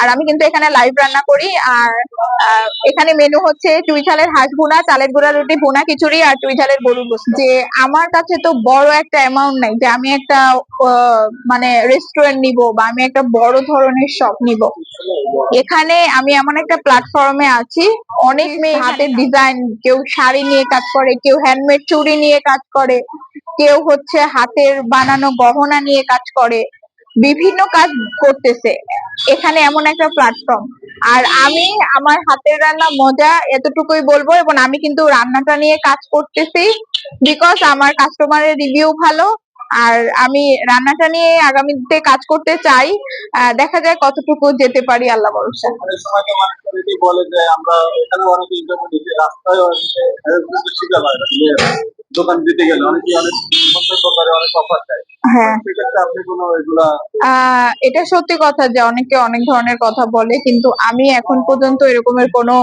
আর আমি কিন্তু এখানে লাইভ রান্না করি আর এখানে মেনু হচ্ছে চুই ঝালের হাঁস ভুনা চালের গুঁড়া রুটি ভুনা খিচুড়ি আর চুই ঝালের গরুর গোশত যে আমার কাছে তো বড় একটা অ্যামাউন্ট নাই যে আমি একটা মানে রেস্টুরেন্ট নিব বা আমি একটা বড় ধরনের শপ নিব। এখানে আমি এমন একটা প্ল্যাটফর্মে আছি অনেক মেয়ে হাতের ডিজাইন কেউ শাড়ি নিয়ে কাজ করে কেউ হ্যান্ডমেড চুড়ি নিয়ে কাজ করে কেউ হচ্ছে হাতের বানানো গহনা নিয়ে কাজ করে বিভিন্ন কাজ করতেছে। এখানে এমন একটা প্ল্যাটফর্ম আর আমি, আমার হাতের রান্না মজা এতটুকুই বলব এবং আমি কিন্তু রান্নাটা নিয়ে কাজ করতেছি বিকজ আমার কাস্টমারের রিভিউ ভালো। আর আমি রান্নাটা নিয়ে আগামীতে কাজ করতে চাই। দেখা যায় কতটুকু যেতে পারি, আল্লাহ ভরসা। বলে যে আমরা এখানে অনেক রাস্তায় দোকান দিতে গেলে অনেকে অনেক মন্তব্য করে অনেক অফার দেয়। হ্যাঁ। আপনি কোনো এগুলা আহ এটা সত্যি কথা যে অনেকে অনেক ধরনের কথা বলে কিন্তু আমি এখন পর্যন্ত এরকমের কোনো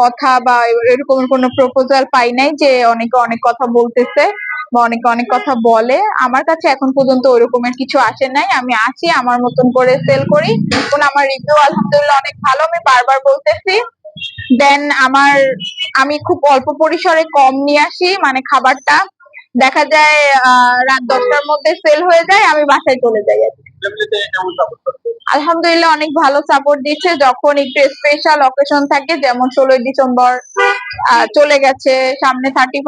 কথা বা এরকমের কোনো প্রপোজাল পাই নাই যে অনেকে অনেক কথা বলতেছে বা অনেকে অনেক কথা বলে। আমার কাছে এখন পর্যন্ত ওইরকমের কিছু আসে নাই। আমি আছি আমার মতন করে সেল করি। এখন আমার রিভিউ আলহামদুলিল্লাহ অনেক ভালো। আমি বারবার বলতেছি দেন আমার আমি খুব অল্প পরিসরে কম নিয়ে আসি মানে খাবারটা দেখা যায় আহ, রাত দশটার মধ্যে সেল হয়ে যায় আমি বাসায় চলে যাই আর আলহামদুলিল্লাহ অনেক ভালো সাপোর্ট দিচ্ছে যখন একটু স্পেশাল অকেশন থাকে যেমন ষোলোই ডিসেম্বর চলে গেছে সামনে থার্টি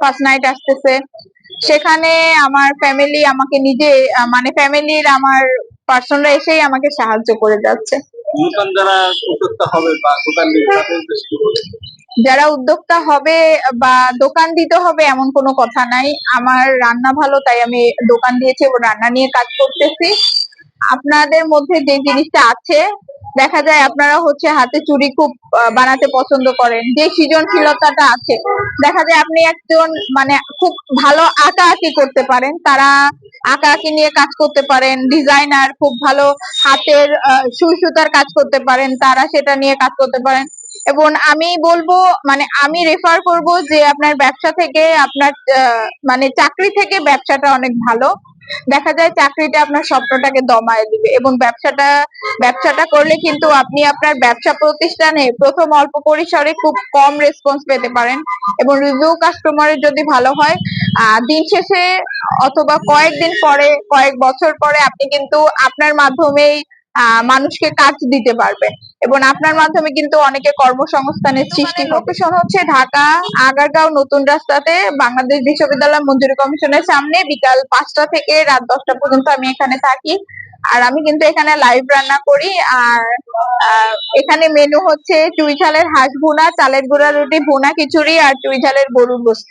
ফার্স্ট নাইট আসতেছে। সেখানে আমার ফ্যামিলি আমাকে নিজে মানে ফ্যামিলির আমার পার্সনরা এসেই আমাকে সাহায্য করে যাচ্ছে। নতুন যারা উদ্যোক্তা হবে বা দোকান যারা উদ্যোক্তা হবে বা দোকান দিতে হবে এমন কোনো কথা নাই। আমার রান্না ভালো, তাই আমি দোকান দিয়েছি এবং রান্না নিয়ে কাজ করতেছি। আপনাদের মধ্যে যে জিনিসটা আছে, দেখা যায় আপনারা হচ্ছে হাতে চুড়ি খুব বানাতে পছন্দ করেন। যে সৃজনশীলতাটা আছে, দেখা যায় আপনি একজন মানে খুব ভালো আঁকা আঁকি করতে পারেন। তারা আঁকা আঁকি নিয়ে কাজ করতে পারেন, ডিজাইনার খুব ভালো হাতের সুই সুতার কাজ করতে পারেন, তারা সেটা নিয়ে কাজ করতে পারেন। এবং আমি বলব মানে আমি রেফার করব যে আপনার ব্যবসা থেকে আপনার মানে চাকরি থেকে ব্যবসাটা অনেক ভালো। দেখা যায় চাকরিটা আপনার স্বপ্নটাকে দমায় দিবে এবং ব্যবসাটা ব্যবসাটা করলে কিন্তু আপনি আপনার ব্যবসা প্রতিষ্ঠানে প্রথম অল্প পরিসরে খুব কম রেসপন্স পেতে পারেন এবং রিভিউ কাস্টমারের যদি ভালো হয় দিন শেষে অথবা কয়েকদিন পরে, কয়েক বছর পরে আপনি কিন্তু আপনার মাধ্যমেই মানুষকে কাজ দিতে পারবেন এবং আপনার মাধ্যমে কিন্তু অনেকে কর্মসংস্থানের সৃষ্টি লোকেশন হচ্ছে ঢাকা আগারগাঁও নতুন রাস্তাতে বাংলাদেশ বিশ্ববিদ্যালয় মঞ্জুরি কমিশনের সামনে বিকাল পাঁচটা থেকে রাত দশটা পর্যন্ত আমি এখানে থাকি। আর আমি কিন্তু এখানে লাইভ রান্না করি। আর এখানে মেনু হচ্ছে চুই ঝালের হাঁস ভুনা চালের গুঁড়া রুটি ভুনা খিচুড়ি আর চুই ঝালের গরুর গোস্ত।